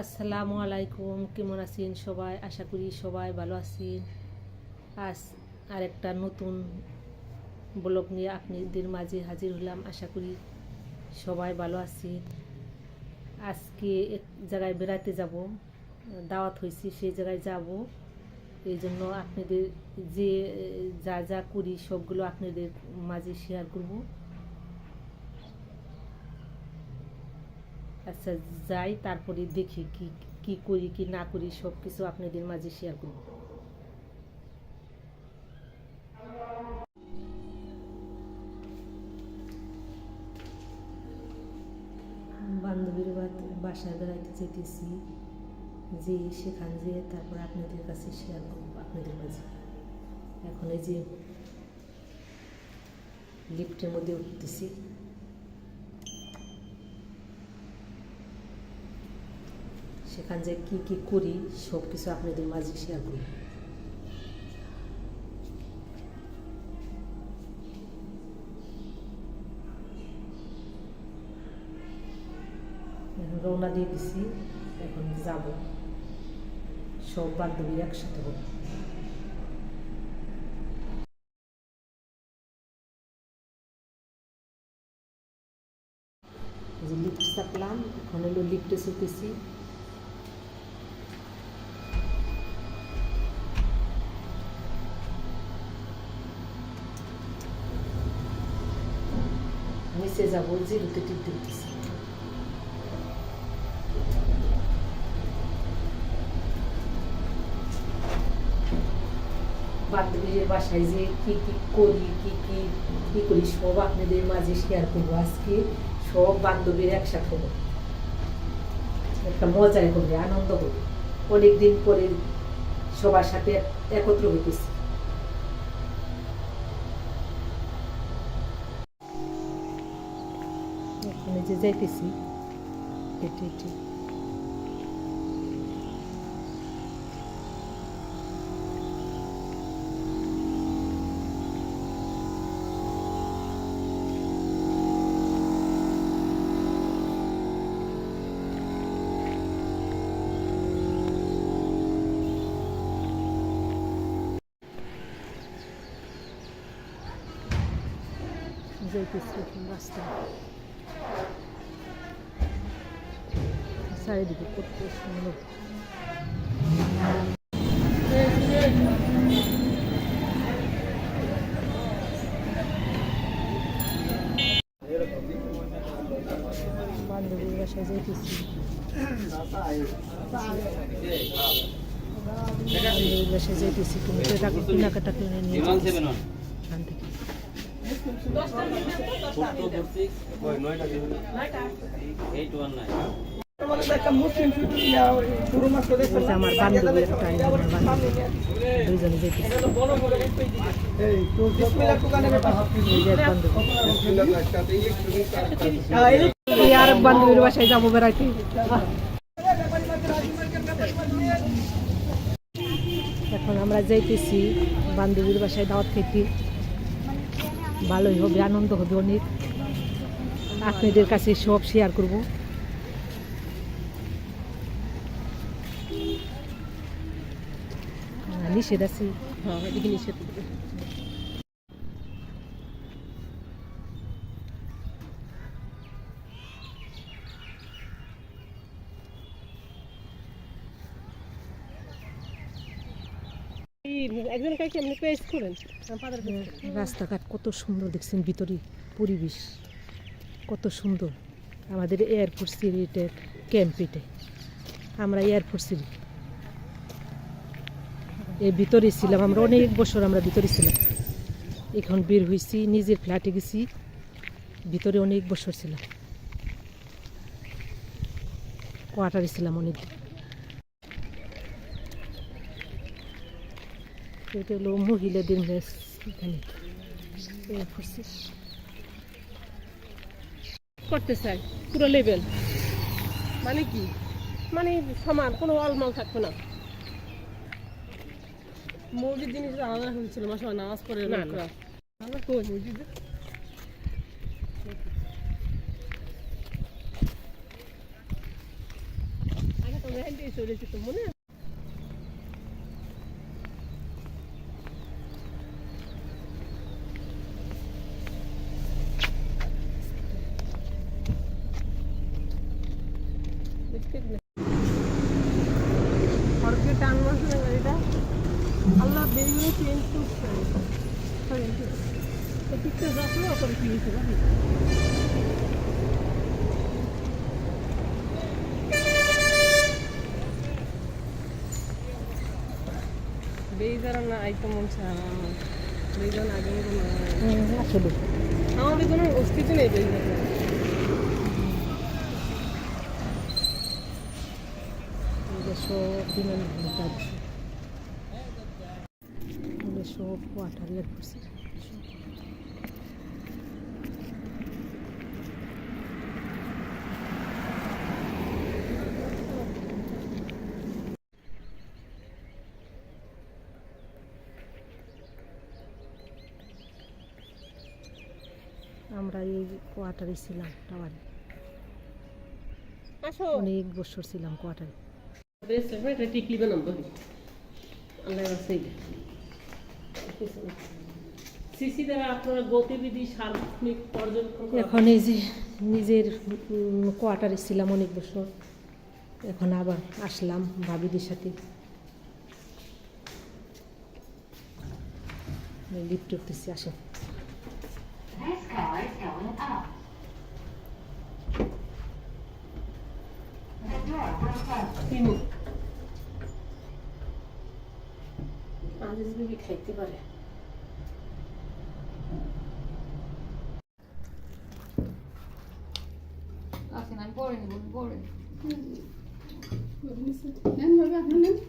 আসসালামু আলাইকুম, কেমন আছেন সবাই? আশা করি সবাই ভালো আছেন। আজ আরেকটা নতুন ব্লগ নিয়ে আপনাদের মাঝে হাজির হলাম। আশা করি সবাই ভালো আছেন। আজকে এক জায়গায় বেড়াতে যাব। দাওয়াত হয়েছে সেই জায়গায় যাব। এই জন্য আপনাদের যে, যা যা করি, সবগুলো আপনাদের মাঝে শেয়ার করব। আচ্ছা যাই তারপরে দেখি কি কি করি, কি না করি সব কিছু আপনাদের মাঝে শেয়ার করব। বান্ধবীর বাসায় বেড়াইতে যেতেছি, যে সেখান যেয়ে তারপর আপনাদের কাছে শেয়ার করব আপনাদের মাঝে। এখন এই যে লিফটের মধ্যে উঠতেছি। সেখান যে কি কি করি সব কিছু আপনাদের মাঝে শেয়ার করি রওনা দিয়ে দিছি, এখন যাব। সব বান্ধবীর একসাথে হব। যে চাপলাম এখন হলো লিফটে চলতেছি নিচে যাব জিরোতে টিপ দিতেছি বান্ধবীদের বাসায় যে কি কি করি কি কি কি করি সব আপনাদের মাঝে শেয়ার করব আজকে সব বান্ধবীর একসাথে হব একটা মজাই হবে আনন্দ হবে অনেকদিন পরে সবার সাথে একত্র হইতেছি এখন এই যে যাইতেছি হেঁটে চারিদিকে কত সুন্দর। বান্ধবীর বাসায় যাইতেছি। বান্ধবীর বাসায় যাইতেছি। তুমি কিনে নিয়ে যাইতেছি এখান থেকে এই যে আর বান্ধবীর বাসায় যাব বেড়াইতে এখন আমরা যাইতেছি বান্ধবীর বাসায় দাওয়াত খেতে ভালোই হবে আনন্দ হবে অনেক। আপনাদের কাছে সব শেয়ার করব। নিষেধ আছে। হ্যাঁ নিষেধ। একজন কাকে এমনি পেস্ট করেন রাস্তাঘাট কত সুন্দর দেখছেন ভিতরে পরিবেশ, কত সুন্দর। আমাদের এয়ারফোর্স এটা ক্যাম্প এটা আমরা এয়ারফোর্স এর ভিতরে ছিলাম, আমরা অনেক বছর আমরা ভিতরে ছিলাম। এখন বের হয়েছি নিজের ফ্ল্যাটে গেছি, ভিতরে অনেক বছর ছিলাম। কোয়ার্টারে ছিলাম অনেক এটা হলো মহিলাদের মেস এখানে। করতে চাই পুরো লেভেল মানে কি? মানে সমান কোনো অলমাল থাকবে না। মসজিদ জিনিস আলাদা হয়েছিল মাসে নামাজ পড়ে না, লোকরা। মসজিদে আগে তো চলেছি তো মনে আছে? দেখতে না। সড়কে টান মারছে না গাড়িটা আল্লাহ বেরিয়ে চেঞ্জ করছে তো পিকচার রাখলে ওপরে কি হয়েছে জানি বেইজারা না আইতো মন চায় বেইজান আগে মতো না আসলে আমার বেইজানের অস্তিত্ব নেই বেইজানের এগুলো সব ওয়াটার ইয়ার করছে আমরা এই কোয়ার্টারে ছিলাম টাওয়ারে। অনেক বছর ছিলাম কোয়ার্টারে বেশ এটা টিকলি বানাম বলি আল্লাহ রাসেই এখন এই যে নিজের কোয়ার্টারে ছিলাম অনেক বছর। এখন আবার আসলাম ভাবিদের সাথে। লিফট উঠতেছি আসেন। This car is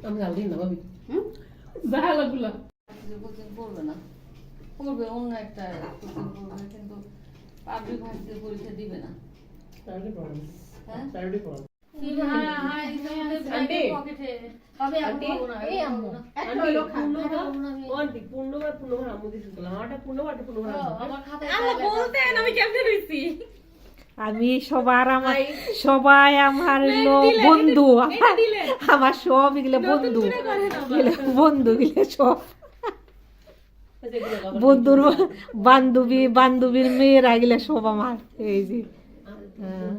আমি জাল দিই না ভাবি। কোচিং করবে না। করবে অন্য একটা করবে কিন্তু পাবলিক ভার্সিটির পরীক্ষা দিবে না। হ্যাঁ? আমি। পূর্ণবার পূর্ণবার আমার খাতায় বলতেন আমি কেমনে রইছি? আমি সবার আমার সবাই আমার বন্ধু। আমার সব এগুলো বন্ধু। বন্ধু। গুলো সব। বন্ধুর বান্ধবী বান্ধবীর মেয়েরা এগুলো সব আমার। এই যে। হ্যাঁ।